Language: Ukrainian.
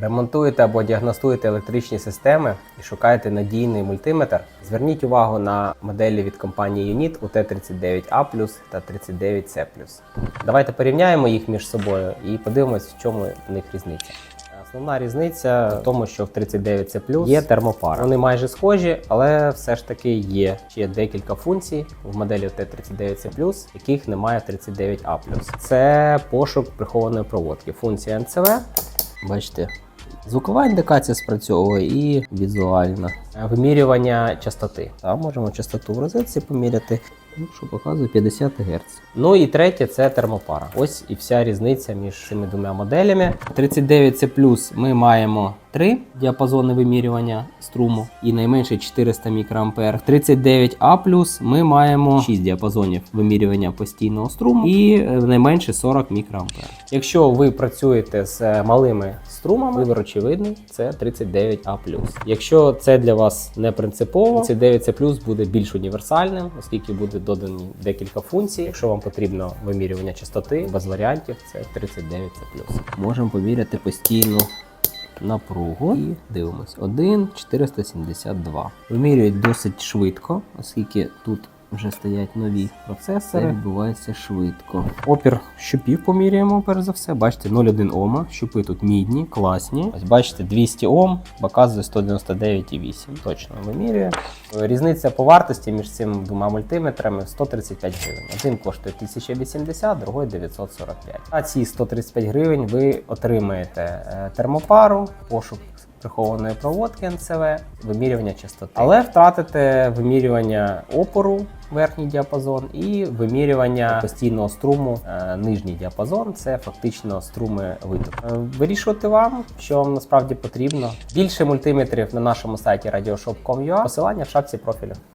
Ремонтуєте або діагностуєте електричні системи і шукаєте надійний мультиметр. Зверніть увагу на моделі від компанії Unit UT39A та 39C. Давайте порівняємо їх між собою і подивимось, в чому в них різниця. Основна різниця в тому, що в 39C є термопара. Вони майже схожі, але все ж таки є ще декілька функцій в моделі T39C+, яких немає в 39A+. Це пошук прихованої проводки. Функція NCV. Бачите, звукова індикація спрацьовує і візуальна. Вимірювання частоти. Та, можемо частоту в розетці поміряти. Ну, що показує 50 Гц. Ну і третє це термопара. Ось і вся різниця між цими двома моделями. 39C ми маємо три діапазони вимірювання струму і найменше 400 мікроампер. 39A ми маємо 6 діапазонів вимірювання постійного струму і е, найменше 40 мікроампер. Якщо ви працюєте з е, малими струмами, вибір очевидний це 39A. Якщо це для вас не принципово, 39C буде більш універсальним, оскільки буде додані декілька функцій. Якщо вам потрібно вимірювання частоти, без варіантів, це 39C. Можемо поміряти постійну напругу і дивимось. 1,472. Вимірюють досить швидко, оскільки тут вже стоять нові процесори. Це відбувається швидко. Опір щупів поміряємо, перш за все. Бачите, 0,1 Ома. Щупи тут мідні, класні. Ось бачите, 200 Ом, показує 199,8. Точно вимірює. Різниця по вартості між цими двома мультиметрами 135 гривень. Один коштує 1080, другий 945. А ці 135 гривень ви отримаєте е, термопару, пошук прихованої проводки НЦВ, вимірювання частоти. Але втратите вимірювання опору, верхній діапазон, і вимірювання постійного струму, е, нижній діапазон це фактично струми витоку. Е, Вирішувати вам, що вам насправді потрібно. Більше мультиметрів на нашому сайті radioshop.com.ua, посилання в шапці профілю.